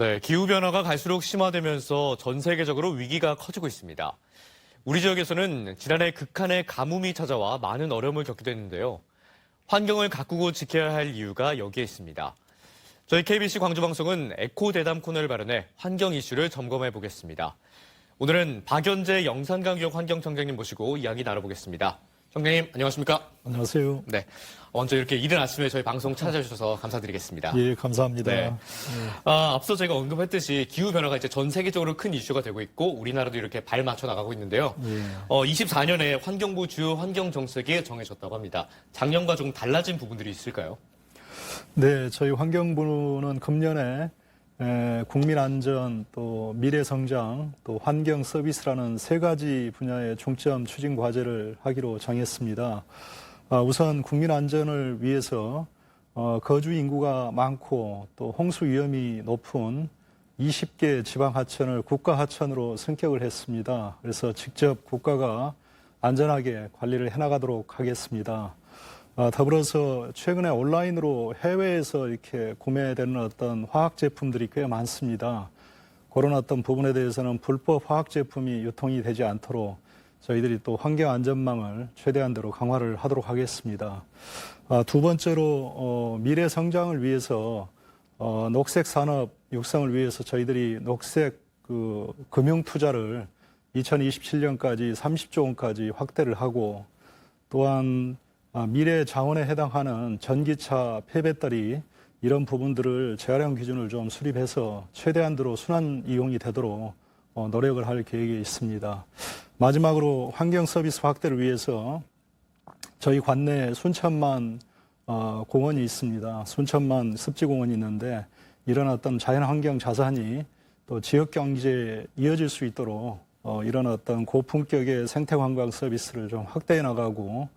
네, 기후변화가 갈수록 심화되면서 전 세계적으로 위기가 커지고 있습니다. 우리 지역에서는 지난해 극한의 가뭄이 찾아와 많은 어려움을 겪기도 했는데요. 환경을 가꾸고 지켜야 할 이유가 여기에 있습니다. 저희 KBC 광주방송은 에코 대담 코너를 마련해 환경 이슈를 점검해 보겠습니다. 오늘은 박연재 영산강유역 환경청장님 모시고 이야기 나눠보겠습니다. 청장님, 안녕하십니까? 안녕하세요. 네. 먼저 이렇게 이른 아침에 저희 방송 찾아주셔서 감사드리겠습니다. 예, 감사합니다. 네. 아, 앞서 제가 언급했듯이 기후 변화가 이제 전 세계적으로 큰 이슈가 되고 있고 우리나라도 이렇게 발 맞춰 나가고 있는데요. 예. 어, 24년에 환경부 주요 환경 정책이 정해졌다고 합니다. 작년과 조금 달라진 부분들이 있을까요? 네, 저희 환경부는 금년에 에, 국민 안전, 또 미래 성장, 또 환경 서비스라는 세 가지 분야의 중점 추진 과제를 하기로 정했습니다. 아, 우선 국민 안전을 위해서 어, 거주 인구가 많고 또 홍수 위험이 높은 20개 지방 하천을 국가 하천으로 승격을 했습니다. 그래서 직접 국가가 안전하게 관리를 해나가도록 하겠습니다. 아, 더불어서 최근에 온라인으로 해외에서 이렇게 구매되는 어떤 화학 제품들이 꽤 많습니다. 그런 어떤 부분에 대해서는 불법 화학 제품이 유통이 되지 않도록 저희들이 또 환경 안전망을 최대한대로 강화를 하도록 하겠습니다. 아, 두 번째로 어, 미래 성장을 위해서 어, 녹색 산업 육성을 위해서 저희들이 녹색 그 금융 투자를 2027년까지 30조 원까지 확대를 하고 또한 아, 미래 자원에 해당하는 전기차 폐배터리 이런 부분들을 재활용 기준을 좀 수립해서 최대한도로 순환 이용이 되도록 어, 노력을 할 계획이 있습니다. 마지막으로 환경 서비스 확대를 위해서 저희 관내에 순천만 어, 공원이 있습니다. 순천만 습지공원이 있는데 이런 어떤 자연환경 자산이 또 지역 경제에 이어질 수 있도록 어, 이런 어떤 고품격의 생태 관광 서비스를 좀 확대해 나가고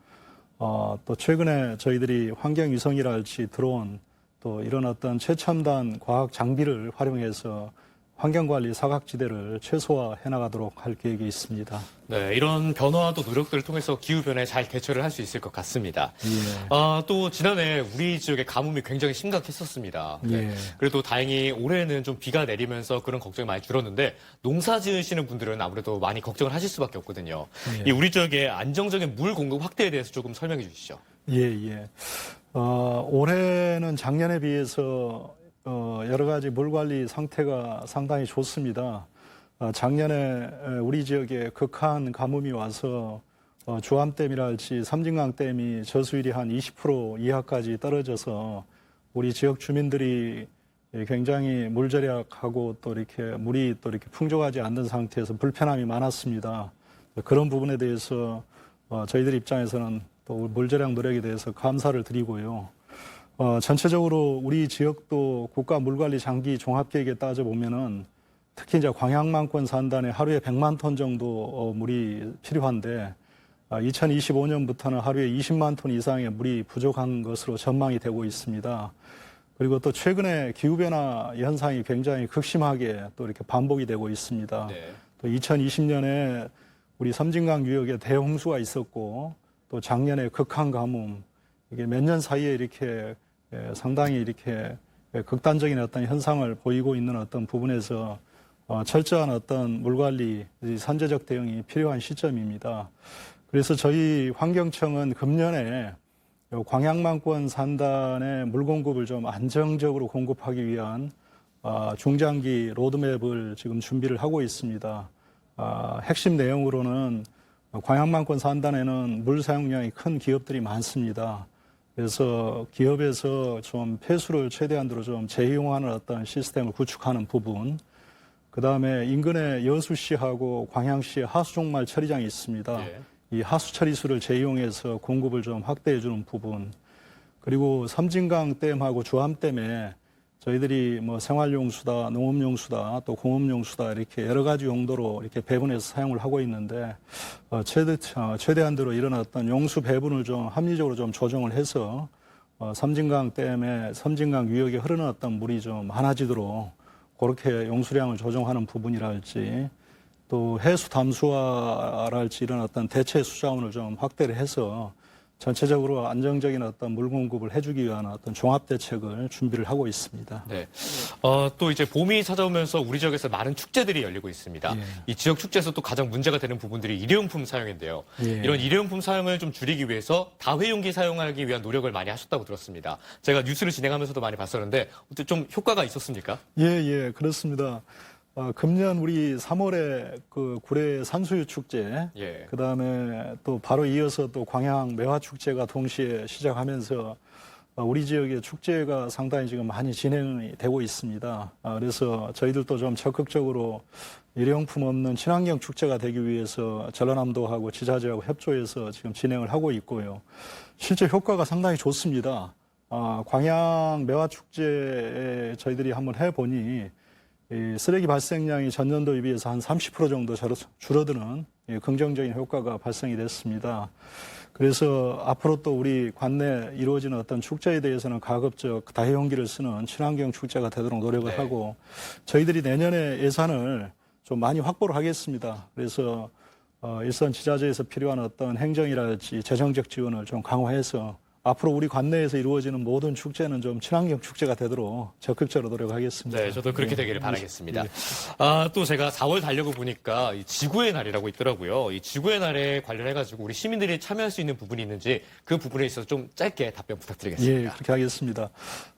어, 또 최근에 저희들이 환경위성이랄지 드론 또 이런 어떤 최첨단 과학 장비를 활용해서 환경관리 사각지대를 최소화해 나가도록 할 계획이 있습니다. 네, 이런 변화와 또 노력들을 통해서 기후 변화에 잘 대처를 할 수 있을 것 같습니다. 예. 아, 또 지난해 우리 지역의 가뭄이 굉장히 심각했었습니다. 네. 예. 그래도 다행히 올해는 좀 비가 내리면서 그런 걱정이 많이 줄었는데 농사 지으시는 분들은 아무래도 많이 걱정을 하실 수밖에 없거든요. 예. 이 우리 지역의 안정적인 물 공급 확대에 대해서 조금 설명해 주시죠. 예, 예. 어, 올해는 작년에 비해서 어, 여러 가지 물 관리 상태가 상당히 좋습니다. 어, 작년에 에, 우리 지역에 극한 가뭄이 와서 어, 주암댐이랄지 삼진강댐이 저수율이 한 20% 이하까지 떨어져서 우리 지역 주민들이 예, 굉장히 물 절약하고 또 이렇게 물이 또 이렇게 풍족하지 않는 상태에서 불편함이 많았습니다. 그런 부분에 대해서 어, 저희들 입장에서는 또 물 절약 노력에 대해서 감사를 드리고요. 어, 전체적으로 우리 지역도 국가 물관리 장기 종합계획에 따져 보면은 특히 이제 광양만권 산단에 하루에 100만 톤 정도 어, 물이 필요한데 아, 2025년부터는 하루에 20만 톤 이상의 물이 부족한 것으로 전망이 되고 있습니다. 그리고 또 최근에 기후변화 현상이 굉장히 극심하게 또 이렇게 반복이 되고 있습니다. 네. 또 2020년에 우리 섬진강 유역에 대홍수가 있었고 또 작년에 극한 가뭄 이게 몇 년 사이에 이렇게 예, 상당히 이렇게 예, 극단적인 어떤 현상을 보이고 있는 어떤 부분에서 어, 철저한 어떤 물 관리, 이 산재적 대응이 필요한 시점입니다. 그래서 저희 환경청은 금년에 요 광양만권 산단의 물 공급을 좀 안정적으로 공급하기 위한 아, 중장기 로드맵을 지금 준비를 하고 있습니다. 아, 핵심 내용으로는 광양만권 산단에는 물 사용량이 큰 기업들이 많습니다. 그래서 기업에서 좀 폐수를 최대한으로 좀 재이용하는 어떤 시스템을 구축하는 부분, 그 다음에 인근에 여수시하고 광양시에 하수종말 처리장이 있습니다. 예. 이 하수 처리수를 재이용해서 공급을 좀 확대해 주는 부분, 그리고 섬진강 댐하고 주암댐에 저희들이 뭐 생활용 수다, 농업용 수다, 또 공업용 수다 이렇게 여러 가지 용도로 이렇게 배분해서 사용을 하고 있는데 어, 최대 어, 최대한대로 어떤 용수 배분을 좀 합리적으로 좀 조정을 해서 어, 섬진강 댐에 섬진강 유역에 어떤 물이 좀 많아지도록 그렇게 용수량을 조정하는 부분이랄지 또 해수 담수화랄지 어떤 대체 수자원을 좀 확대를 해서 전체적으로 안정적인 어떤 물 공급을 해주기 위한 어떤 종합 대책을 준비를 하고 있습니다. 네. 어, 또 이제 봄이 찾아오면서 우리 지역에서 많은 축제들이 열리고 있습니다. 예. 이 지역 축제에서 또 가장 문제가 되는 부분들이 일회용품 사용인데요. 예. 이런 일회용품 사용을 좀 줄이기 위해서 다회용기 사용하기 위한 노력을 많이 하셨다고 들었습니다. 제가 뉴스를 진행하면서도 많이 봤었는데 좀 효과가 있었습니까? 예, 예, 그렇습니다. 어, 금년 우리 3월에 그 구례 산수유 축제, 예. 그 다음에 또 바로 이어서 또 광양 매화 축제가 동시에 시작하면서 어, 우리 지역의 축제가 상당히 지금 많이 진행이 되고 있습니다. 아, 그래서 저희들도 좀 적극적으로 일회용품 없는 친환경 축제가 되기 위해서 전라남도하고 지자체하고 협조해서 지금 진행을 하고 있고요. 실제 효과가 상당히 좋습니다. 아, 광양 매화 축제에 저희들이 한번 해보니 이 쓰레기 발생량이 전년도에 비해서 한 30% 정도 줄- 줄어드는 예, 긍정적인 효과가 발생이 됐습니다. 그래서 앞으로 또 우리 관내 이루어지는 어떤 축제에 대해서는 가급적 다회용기를 쓰는 친환경 축제가 되도록 노력을 네. 하고 저희들이 내년에 예산을 좀 많이 확보를 하겠습니다. 그래서 어, 일선 지자체에서 필요한 어떤 행정이랄지 재정적 지원을 좀 강화해서 앞으로 우리 관내에서 이루어지는 모든 축제는 좀 친환경 축제가 되도록 적극적으로 노력하겠습니다. 네, 저도 그렇게 되기를 바라겠습니다. 아, 또 제가 4월 달려고 보니까 이 지구의 날이라고 있더라고요. 이 지구의 날에 관련해가지고 우리 시민들이 참여할 수 있는 부분이 있는지 그 부분에 있어서 좀 짧게 답변 예, 부탁드리겠습니다. 그렇게 하겠습니다.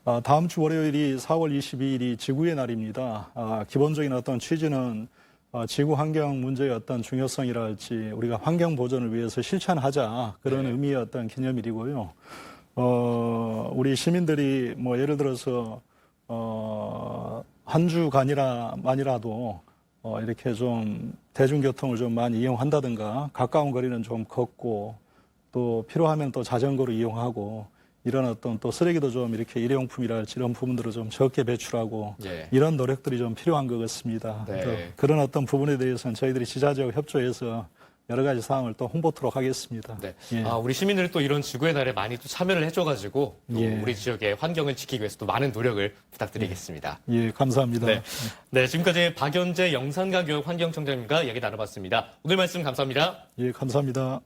아, 다음 주 월요일이 4월 22일이 지구의 날입니다. 아, 기본적인 어떤 취지는 어, 지구 환경 문제의 어떤 중요성이랄지 우리가 환경 보존을 위해서 실천하자 그런 네. 의미의 어떤 기념일이고요. 어, 우리 시민들이 뭐 예를 들어서 어, 한 주간이라만이라도 어, 이렇게 좀 대중교통을 좀 많이 이용한다든가 가까운 거리는 좀 걷고 또 필요하면 또 자전거로 이용하고 이런 어떤 또 쓰레기도 좀 이렇게 일회용품이랄지 이런 부분들을 좀 적게 배출하고 예. 이런 노력들이 좀 필요한 것 같습니다. 네. 또 그런 어떤 부분에 대해서는 저희들이 지자체와 협조해서 여러 가지 사항을 또 홍보토록 하겠습니다. 네. 예. 아, 우리 시민들이 또 이런 지구의 날에 많이 또 참여를 해줘가지고 또 예. 우리 지역의 환경을 지키기 위해서 또 많은 노력을 부탁드리겠습니다. 예, 감사합니다. 네. 네, 지금까지 박연재 영산가 교육 환경청장님과 얘기 나눠봤습니다. 오늘 말씀 감사합니다. 예, 감사합니다.